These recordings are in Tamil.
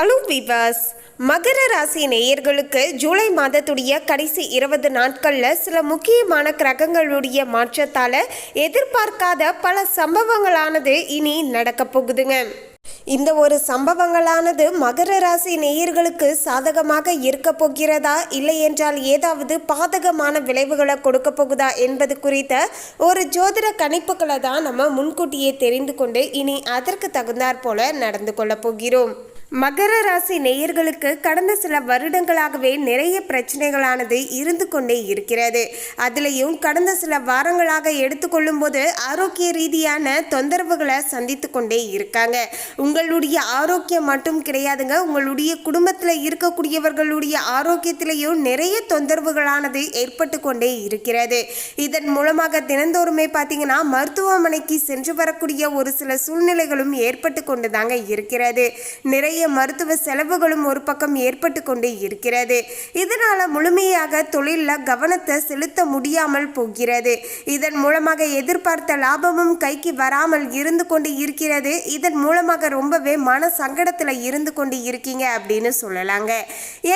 ஹலோ விவாஸ் மகர ராசி நேயர்களுக்கு ஜூலை மாதத்துடைய கடைசி இருபது நாட்களில் சில முக்கியமான கிரகங்களுடைய மாற்றத்தால் எதிர்பார்க்காத பல சம்பவங்களானது இனி நடக்க போகுதுங்க. இந்த ஒரு சம்பவங்களானது மகர ராசி நேயர்களுக்கு சாதகமாக இருக்க போகிறதா இல்லை என்றால் ஏதாவது பாதகமான விளைவுகளை கொடுக்க போகுதா என்பது குறித்த ஒரு ஜோதிட கணிப்புகளை தான் நம்ம முன்கூட்டியே தெரிந்து கொண்டு இனி அதற்கு தகுந்தாற் போல நடந்து கொள்ளப் போகிறோம். மகர ராசி நேயர்களுக்கு கடந்த சில வருடங்களாகவே நிறைய பிரச்சனைகளானது இருந்து கொண்டே இருக்கிறது. அதுலேயும் கடந்த சில வாரங்களாக எடுத்துக்கொள்ளும் போது ஆரோக்கிய ரீதியான தொந்தரவுகளை சந்தித்து கொண்டே இருக்காங்க. உங்களுடைய ஆரோக்கியம் மட்டும் கிடையாதுங்க. உங்களுடைய குடும்பத்தில் இருக்கக்கூடியவர்களுடைய ஆரோக்கியத்திலையும் நிறைய தொந்தரவுகளானது ஏற்பட்டு கொண்டே இருக்கிறது. இதன் மூலமாக தினந்தோறுமே பார்த்தீங்கன்னா மருத்துவமனைக்கு சென்று வரக்கூடிய ஒரு சில சூழ்நிலைகளும் ஏற்பட்டு கொண்டு தாங்க இருக்கிறது. நிறைய மருத்துவ செலவுகளும் ஒரு பக்கம் ஏற்பட்டு கொண்டே இருக்கிறது. இதனால முழுமையாக தொழிலில் கவனத்தை செலுத்த முடியாமல் போகிறது. இதன் மூலமாக எதிர்பார்த்த லாபமும் கைக்கு வராமல் இருந்து கொண்டு இருக்கிறது. இதன் மூலமாக ரொம்பவே மன சங்கடத்தில் இருந்து கொண்டு இருக்கீங்க அப்படின்னு சொல்லலாங்க.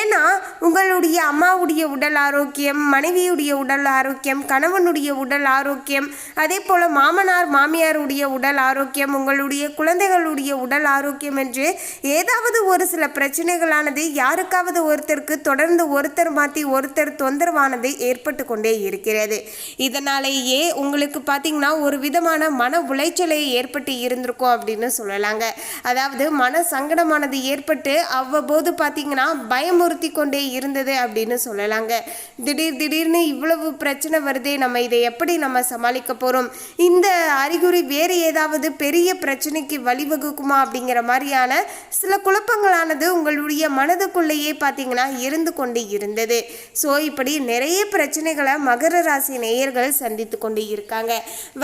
ஏன்னா உங்களுடைய அம்மாவுடைய உடல் ஆரோக்கியம் மனைவியுடைய உடல் ஆரோக்கியம் கணவனுடைய உடல் ஆரோக்கியம் அதே போல் மாமனார் மாமியாருடைய உடல் ஆரோக்கியம் உங்களுடைய குழந்தைகளுடைய உடல் ஆரோக்கியம் என்று ஏதோ ஏதாவது ஒரு சில பிரச்சனைகளானது யாருக்காவது ஒருத்தருக்கு தொடர்ந்து ஒருத்தர் மாற்றி ஒருத்தர் தொந்தரவானது ஏற்பட்டு கொண்டே இருக்கிறது. இதனாலேயே உங்களுக்கு பார்த்தீங்கன்னா ஒரு விதமான மன உளைச்சலை ஏற்பட்டு இருந்திருக்கும் அப்படின்னு சொல்லலாங்க. அதாவது மன சங்கடமானது ஏற்பட்டு அவ்வப்போது பார்த்தீங்கன்னா பயமுறுத்தி கொண்டே இருந்தது அப்படின்னு சொல்லலாங்க. திடீர் திடீர்னு இவ்வளவு பிரச்சனை வருதே நம்ம இதை எப்படி நம்ம சமாளிக்க போகிறோம் இந்த அறிகுறி வேறு ஏதாவது பெரிய பிரச்சனைக்கு வழிவகுக்குமா அப்படிங்கிற மாதிரியான சில குழப்பங்களானது உங்களுடைய மனதுக்குள்ளேயே பார்த்தீங்கன்னா இருந்து கொண்டு இருந்தது. ஸோ இப்படி நிறைய பிரச்சனைகளை மகர ராசி நேயர்கள் சந்தித்து கொண்டு இருக்காங்க.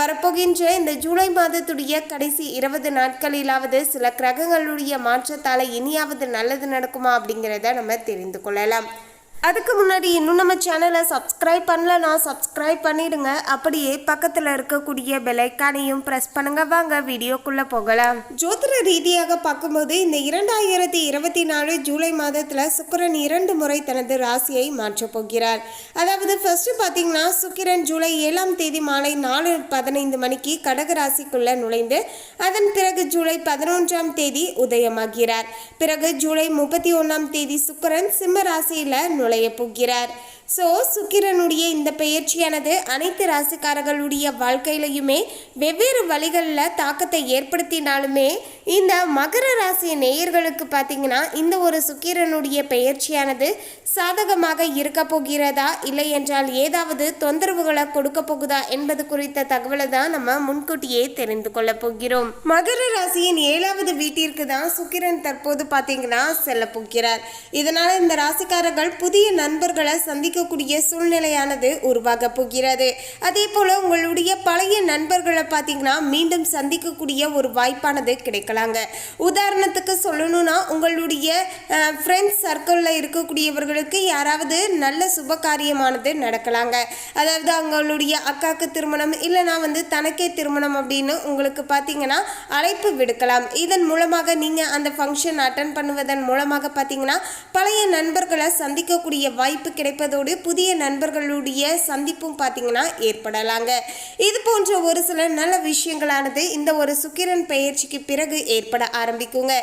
வரப்போகின்ற இந்த ஜூலை மாதத்துடைய கடைசி இருபது நாட்களிலாவது சில கிரகங்களுடைய மாற்றத்தால் இனியாவது நல்லது நடக்குமா அப்படிங்கிறத நம்ம தெரிந்து கொள்ளலாம். அதுக்கு முன்னாடி இன்னும் நம்ம சேனலை சப்ஸ்கிரைப் பண்ணலனா சப்ஸ்கிரைப் பண்ணிடுங்க. அப்படியே பக்கத்தில் இருக்கக்கூடிய பெலைக்கானையும் ப்ரெஸ் பண்ணுங்க. வாங்க வீடியோக்குள்ளே போகலாம். ஜோதிட ரீதியாக பார்க்கும்போது இந்த இரண்டாயிரத்தி இருபத்தி நாலு ஜூலை மாதத்தில் சுக்கிரன் இரண்டு முறை தனது ராசியை மாற்றப் போகிறார். அதாவது ஃபர்ஸ்ட் பார்த்தீங்கன்னா சுக்கிரன் ஜூலை ஏழாம் தேதி மாலை நாலு பதினைந்து மணிக்கு கடக ராசிக்குள்ள நுழைந்து அதன் பிறகு ஜூலை பதினொன்றாம் தேதி உதயமாகிறார். பிறகு ஜூலை முப்பத்தி ஒன்றாம் தேதி சுக்கரன் சிம்ம ராசியில் நுழைய போகிறார் ஸோ சுக்கிரனுடைய இந்த பெயர்ச்சியானது அனைத்து ராசிக்காரர்களுடைய வாழ்க்கையிலையுமே வெவ்வேறு வழிகளில் தாக்கத்தை ஏற்படுத்தினாலுமே இந்த மகர ராசி நேயர்களுக்கு பார்த்தீங்கன்னா இந்த ஒரு சுக்கிரனுடைய பெயர்ச்சியானது சாதகமாக இருக்க போகிறதா இல்லை என்றால் ஏதாவது தொந்தரவுகளை கொடுக்க போகுதா என்பது குறித்த தகவலை தான் நம்ம முன்கூட்டியே தெரிந்து கொள்ள போகிறோம். மகர ராசியின் ஏழாவது வீட்டிற்கு தான் சுக்கிரன் தற்போது பார்த்தீங்கன்னா செல்ல போகிறார். இதனால் இந்த ராசிக்காரர்கள் புதிய நண்பர்களை சந்திக்க கிடைக்கக்கூடிய சூழ்நிலையானது உருவாக போகிறது. அதே போல உங்களுடைய பழைய நண்பர்களை பார்த்தீங்கன்னா மீண்டும் சந்திக்கக்கூடிய ஒரு வாய்ப்பானது கிடைக்கலாங்க. உதாரணத்துக்கு சொல்லணும்னா உங்களுடைய ஃப்ரெண்ட்ஸ் சர்க்கிளில் இருக்கக்கூடியவர்களுக்கு யாராவது நல்ல சுப காரியமானது நடக்கலாங்க. அதாவது அவங்களுடைய அக்காவுக்கு திருமணம் இல்லைனா வந்து தனக்கே திருமணம் அப்படின்னு உங்களுக்கு பார்த்தீங்கன்னா அழைப்பு விடுக்கலாம். இதன் மூலமாக நீங்கள் அந்த ஃபங்க்ஷன் அட்டன் பண்ணுவதன் மூலமாக பார்த்தீங்கன்னா பழைய நண்பர்களை சந்திக்கக்கூடிய வாய்ப்பு கிடைப்பதோடு புதிய நண்பர்களுடைய சந்திப்பும் பார்த்தீங்கன்னா ஏற்படலாங்க. இது போன்ற ஒரு சில நல்ல விஷயங்களானது இந்த ஒரு சுக்கிரன் பயிற்சிக்கு பிறகு ஏற்பட ஆரம்பிக்குங்க.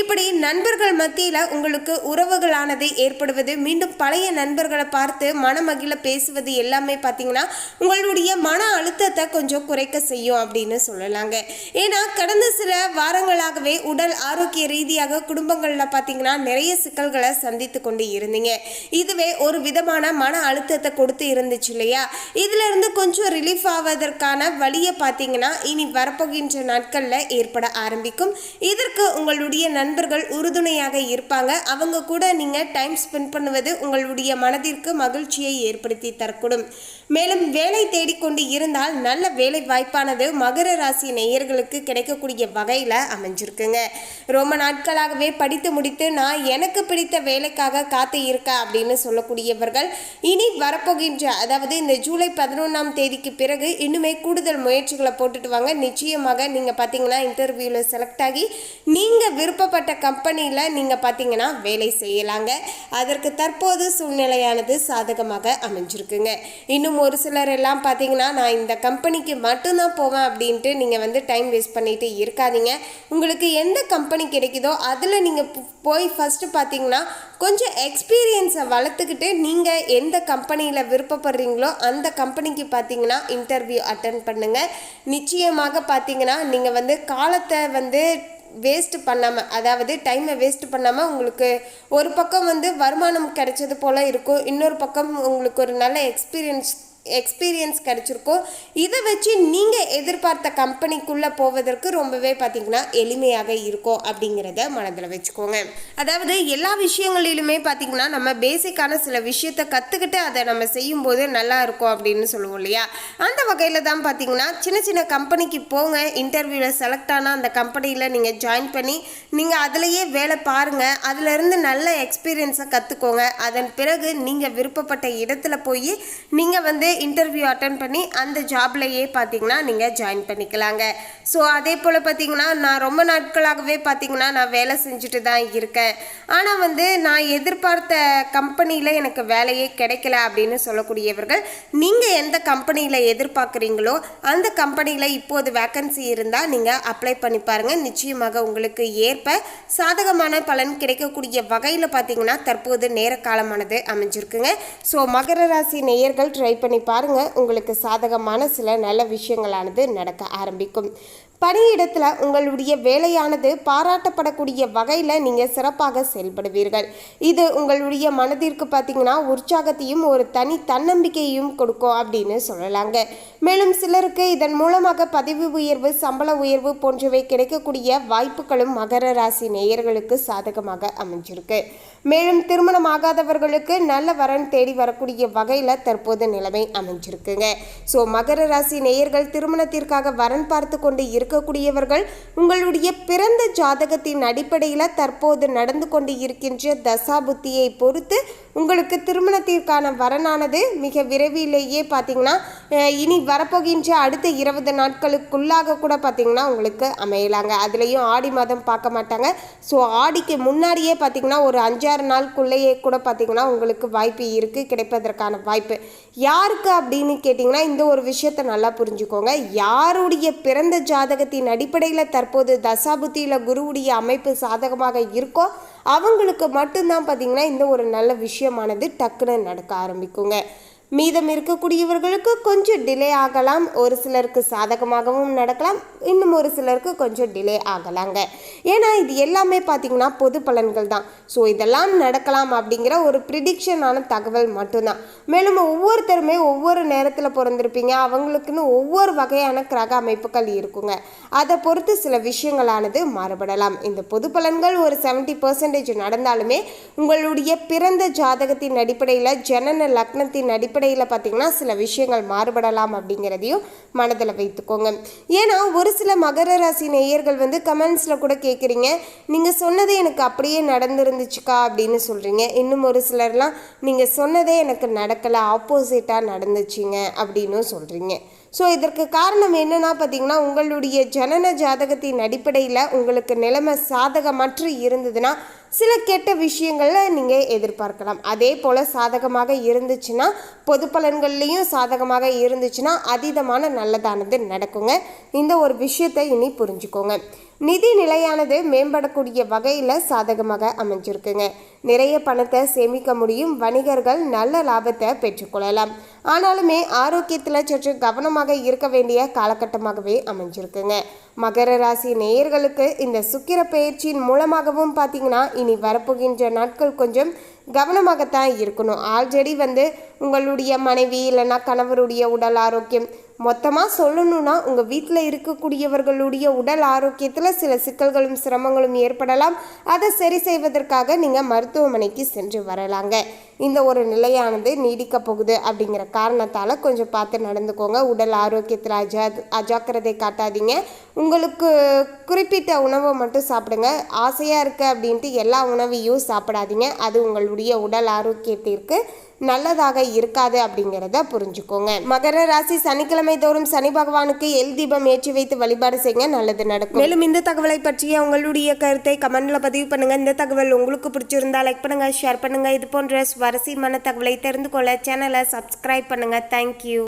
இப்படி நண்பர்கள் மத்தியில் உங்களுக்கு உறவுகளானது ஏற்படுவது மீண்டும் பழைய நண்பர்களை பார்த்து மனமகிழ பேசுவது எல்லாமே பார்த்தீங்கன்னா உங்களுடைய மன அழுத்தத்தை கொஞ்சம் குறைக்க செய்யும் அப்படின்னு சொல்லலாங்க. ஏன்னா கடந்த சில வாரங்களாகவே உடல் ஆரோக்கிய ரீதியாக குடும்பங்களில் பார்த்தீங்கன்னா நிறைய சிக்கல்களை சந்தித்து கொண்டு இருந்தீங்க. இதுவே ஒரு விதமான மன அழுத்தத்தை கொடுத்து இருந்துச்சு இல்லையா? இதிலிருந்து கொஞ்சம் ரிலீஃப் ஆவதற்கான வழியை பார்த்தீங்கன்னா இனி வரப்போகின்ற நாட்களில் ஏற்பட ஆரம்பிக்கும். இதற்கு உங்களுடைய நண்பர்கள் உறுதுணையாக இருப்பாங்க. அவங்க கூட நீங்கள் டைம் ஸ்பெண்ட் பண்ணுவது உங்களுடைய மனதிற்கு மகிழ்ச்சியை ஏற்படுத்தி தரக்கூடும். மேலும் வேலை தேடிக்கொண்டு இருந்தால் நல்ல வேலை வாய்ப்பானது மகர ராசி நேயர்களுக்கு கிடைக்கக்கூடிய வகையில் அமைஞ்சிருக்குங்க. ரொம்ப நாட்களாகவே படித்து முடித்து நான் எனக்கு பிடித்த வேலைக்காக காத்து இருக்கேன் அப்படின்னு சொல்லக்கூடியவர்கள் இனி வரப்போகின்ற அதாவது இந்த ஜூலை பதினொன்றாம் தேதிக்கு பிறகு இன்னுமே கூடுதல் முயற்சிகளை போட்டுட்டு வாங்க. நிச்சயமாக நீங்கள் பார்த்தீங்கன்னா இன்டர்வியூவில் செலக்ட் ஆகி நீங்கள் விருப்பப்பட்ட கம்பெனியில் நீங்கள் பார்த்தீங்கன்னா வேலை செய்யலாங்க. அதற்கு தற்போது சூழ்நிலையானது சாதகமாக அமைஞ்சிருக்குங்க. இன்னும் ஒரு சிலர் எல்லாம் பார்த்தீங்கன்னா நான் இந்த கம்பெனிக்கு மட்டும்தான் போவேன் அப்படின்ட்டு நீங்கள் வந்து டைம் வேஸ்ட் பண்ணிட்டு இருக்காதீங்க. உங்களுக்கு எந்த கம்பெனி கிடைக்குதோ அதில் நீங்கள் போய் ஃபஸ்ட்டு பார்த்தீங்கன்னா கொஞ்சம் எக்ஸ்பீரியன்ஸை வளர்த்துக்கிட்டு நீங்கள் எந்த கம்பெனியில் விருப்பப்படுறீங்களோ அந்த கம்பெனிக்கு பார்த்தீங்கன்னா இன்டர்வியூ அட்டன் பண்ணுங்கள் நிச்சயமாக பார்த்தீங்கன்னா நீங்கள் வந்து காலத்தை வந்து வேஸ்ட் பண்ணாமல் அதாவது டைமை வேஸ்ட் பண்ணாமல் உங்களுக்கு ஒரு பக்கம் வந்து வருமானம் கிடைச்சது போல் இருக்கும். இன்னொரு பக்கம் உங்களுக்கு ஒரு நல்ல எக்ஸ்பீரியன்ஸ் எக்ஸ்பீரியன்ஸ் கிடச்சிருக்கோ இதை வச்சு நீங்கள் எதிர்பார்த்த கம்பெனிக்குள்ளே போவதற்கு ரொம்பவே பார்த்தீங்கன்னா எளிமையாக இருக்கும் அப்படிங்கிறத மனதில் வச்சுக்கோங்க. அதாவது எல்லா விஷயங்களிலுமே பார்த்தீங்கன்னா நம்ம பேசிக்கான சில விஷயத்தை கற்றுக்கிட்டு அதை நம்ம செய்யும்போது நல்லா இருக்கும் அப்படின்னு சொல்லுவோம் இல்லையா? அந்த வகையில் தான் பார்த்தீங்கன்னா சின்ன சின்ன கம்பெனிக்கு போங்க. இன்டர்வியூவில் செலக்ட் ஆனால் அந்த கம்பெனியில் நீங்கள் ஜாயின் பண்ணி நீங்கள் அதிலேயே வேலை பாருங்கள் அதுலேருந்து நல்ல எக்ஸ்பீரியன்ஸை கற்றுக்கோங்க அதன் பிறகு நீங்கள் விருப்பப்பட்ட இடத்துல போய் நீங்கள் வந்து இன்டர்வியூ அட்டன் பண்ணி அந்த ஜாப்லையே பார்த்தீங்கன்னா நீங்கள் ஜாயின் பண்ணிக்கலாங்க. ஸோ அதே போல் பார்த்தீங்கன்னா நான் ரொம்ப நாட்களாகவே பார்த்தீங்கன்னா நான் வேலை செஞ்சுட்டு தான் இருக்கேன். ஆனால் வந்து நான் எதிர்பார்த்த கம்பெனியில் எனக்கு வேலையே கிடைக்கல அப்படின்னு சொல்லக்கூடியவர்கள் நீங்கள் எந்த கம்பெனியில் எதிர்பார்க்குறீங்களோ அந்த கம்பெனியில் இப்போது வேக்கன்சி இருந்தால் நீங்கள் அப்ளை பண்ணி பாருங்கள் நிச்சயமாக உங்களுக்கு ஏற்ப சாதகமான பலன் கிடைக்கக்கூடிய வகையில் பார்த்தீங்கன்னா தற்போது நேர காலமானது அமைஞ்சிருக்குங்க. ஸோ மகர ராசி நேயர்கள் ட்ரை பண்ணி பாருங்கள் உங்களுக்கு சாதகமான சில நல்ல விஷயங்களானது நடக்க ஆரம்பிக்கும். பணியிடத்தில் உங்களுடைய வேலையானது பாராட்டப்படக்கூடிய வகையில் நீங்கள் சிறப்பாக செயல்படுவீர்கள். இது உங்களுடைய மனதிற்கு பார்த்தீங்கன்னா உற்சாகத்தையும் ஒரு தனி தன்னம்பிக்கையையும் கொடுக்கும் அப்படின்னு சொல்லலாங்க. மேலும் சிலருக்கு இதன் மூலமாக பதவி உயர்வு சம்பள உயர்வு போன்றவை கிடைக்கக்கூடிய வாய்ப்புகளும் மகர ராசி நேயர்களுக்கு சாதகமாக அமைஞ்சிருக்கு. மேலும் திருமணமாகாதவர்களுக்கு நல்ல வரன் தேடி வரக்கூடிய வகையில் தற்போது நிலைமை அமைஞ்சிருக்குங்க. ஸோ மகர ராசி நேயர்கள் திருமணத்திற்காக வரன் பார்த்து கொண்டு இருக்கக்கூடியவர்கள் உங்களுடைய பிறந்த ஜாதகத்தின் அடிப்படையில் தற்போது நடந்து கொண்டு இருக்கின்ற தசா புத்தியை பொறுத்து உங்களுக்கு திருமணத்திற்கான வரனானது மிக விரைவிலேயே பார்த்தீங்கன்னா இனி வரப்போகின்ற அடுத்த இருபது நாட்களுக்குள்ளாக கூட பார்த்தீங்கன்னா உங்களுக்கு அமையலாங்க. அதுலேயும் ஆடி மாதம் பார்க்க மாட்டாங்க. ஸோ ஆடிக்கு முன்னாடியே பார்த்தீங்கன்னா ஒரு அஞ்சாறு நாளுக்குள்ளேயே கூட பார்த்தீங்கன்னா உங்களுக்கு வாய்ப்பு இருக்குது கிடைப்பதற்கான வாய்ப்பு. யாருக்கு அப்படின்னு கேட்டிங்கன்னா இந்த ஒரு விஷயத்தை நல்லா புரிஞ்சுக்கோங்க. யாருடைய பிறந்த ஜாதகத்தின் அடிப்படையில் தற்போது தசாபுத்தியில் குருவுடைய அமைப்பு சாதகமாக இருக்கோ அவங்களுக்கு மட்டும்தான் பார்த்தீங்கன்னா இந்த ஒரு நல்ல விஷயமானது டக்குன்னு நடக்க ஆரம்பிக்குங்க. மீதம் இருக்கக்கூடியவர்களுக்கு கொஞ்சம் டிலே ஆகலாம். ஒரு சிலருக்கு சாதகமாகவும் நடக்கலாம். இன்னும் ஒரு சிலருக்கு கொஞ்சம் டிலே ஆகலாங்க. ஏன்னா இது எல்லாமே பார்த்தீங்கன்னா பொது பலன்கள் தான். ஸோ இதெல்லாம் நடக்கலாம் அப்படிங்கிற ஒரு ப்ரிடிக்ஷனான தகவல் மட்டும்தான். மேலும் ஒவ்வொருத்தருமே ஒவ்வொரு நேரத்தில் பிறந்திருப்பீங்க. அவங்களுக்குன்னு ஒவ்வொரு வகையான கிரக அமைப்புகள் இருக்குங்க. அதை பொறுத்து சில விஷயங்களானது மாறுபடலாம். இந்த பொது பலன்கள் ஒரு செவன்ட்டி பர்சன்டேஜ் நடந்தாலுமே உங்களுடைய பிறந்த ஜாதகத்தின் அடிப்படையில் ஜனன லக்னத்தின் அடிப்படையில் பார்த்தீங்கன்னா சில விஷயங்கள் மாறுபடலாம் அப்படிங்கிறதையும் மனதில் வைத்துக்கோங்க. ஏன்னா ஒரு சில மகர ராசி நேயர்கள் வந்து கமெண்ட்ஸில் கூட கேட்குறீங்க நீங்கள் சொன்னது எனக்கு அப்படியே நடந்துருந்துச்சுக்கா அப்படின்னு சொல்கிறீங்க இன்னும் ஒரு சிலர்லாம் நீங்கள் சொன்னதே எனக்கு நடக்கலை ஆப்போசிட்டாக நடந்துச்சுங்க அப்படின்னும் சொல்கிறீங்க ஸோ இதற்கு காரணம் என்னன்னா பார்த்தீங்கன்னா உங்களுடைய ஜனன ஜாதகத்தின் அடிப்படையில் உங்களுக்கு நிலைமை சாதகமற்று இருந்ததுன்னா சில கெட்ட விஷயங்களை நீங்கள் எதிர்பார்க்கலாம். அதே போல் சாதகமாக இருந்துச்சுன்னா பொது பலன்கள்லேயும் சாதகமாக இருந்துச்சுன்னா அதீதமான நல்லதானது நடக்குங்க. இந்த ஒரு விஷயத்தை இனி புரிஞ்சுக்கோங்க. நிதி நிலையானது மேம்படக்கூடிய வகையில் சாதகமாக அமைஞ்சிருக்குங்க. நிறைய பணத்தை சேமிக்க முடியும். வணிகர்கள் நல்ல லாபத்தை பெற்றுக்கொள்ளலாம். ஆனாலுமே ஆரோக்கியத்தில் சற்று கவனமாக இருக்க வேண்டிய காலகட்டமாகவே அமைஞ்சிருக்குங்க. மகர ராசி நேயர்களுக்கு இந்த சுக்கிர பயிற்சியின் மூலமாகவும் பார்த்தீங்கன்னா இனி வரப்போகின்ற நாட்கள் கொஞ்சம் கவனமாகத்தான் இருக்கணும். ஆல்ரெடி வந்து உங்களுடைய மனைவி இல்லைன்னா கணவருடைய உடல் ஆரோக்கியம் மொத்தமாக சொல்லணும்னா உங்கள் வீட்டில் இருக்கக்கூடியவர்களுடைய உடல் ஆரோக்கியத்தில் சில சிக்கல்களும் சிரமங்களும் ஏற்படலாம். அதை சரி செய்வதற்காக நீங்கள் மருத்துவமனைக்கு சென்று வரலாங்க. இந்த ஒரு நிலையானது நீடிக்க போகுது அப்படிங்கிற காரணத்தால் கொஞ்சம் பார்த்து நடந்துக்கோங்க. உடல் ஆரோக்கியத்தில் அஜா அஜாக்கிரதை காட்டாதீங்க. உங்களுக்கு குறிப்பிட்ட உணவை மட்டும் சாப்பிடுங்க. ஆசையாக இருக்குது அப்படின்ட்டு எல்லா உணவையும் சாப்பிடாதீங்க. அது உங்களுடைய உடல் ஆரோக்கியத்திற்கு நல்லதாக இருக்காது அப்படிங்கிறத புரிஞ்சுக்கோங்க. மகர ராசி சனிக்கிழமை தோறும் சனி பகவானுக்கு எல் தீபம் ஏற்றி வைத்து வழிபாடு செய்ய நல்லது நடக்கும். மேலும் இந்த தகவலை பற்றிய உங்களுடைய கருத்தை கமெண்ட்ல பதிவு பண்ணுங்க. இந்த தகவல் உங்களுக்கு பிடிச்சிருந்தா லைக் பண்ணுங்க ஷேர் பண்ணுங்க. இது போன்ற சுவாரஸ்யமான தகவலை தெரிந்து கொள்ள சேனலை சப்ஸ்கிரைப் பண்ணுங்க. தேங்க்யூ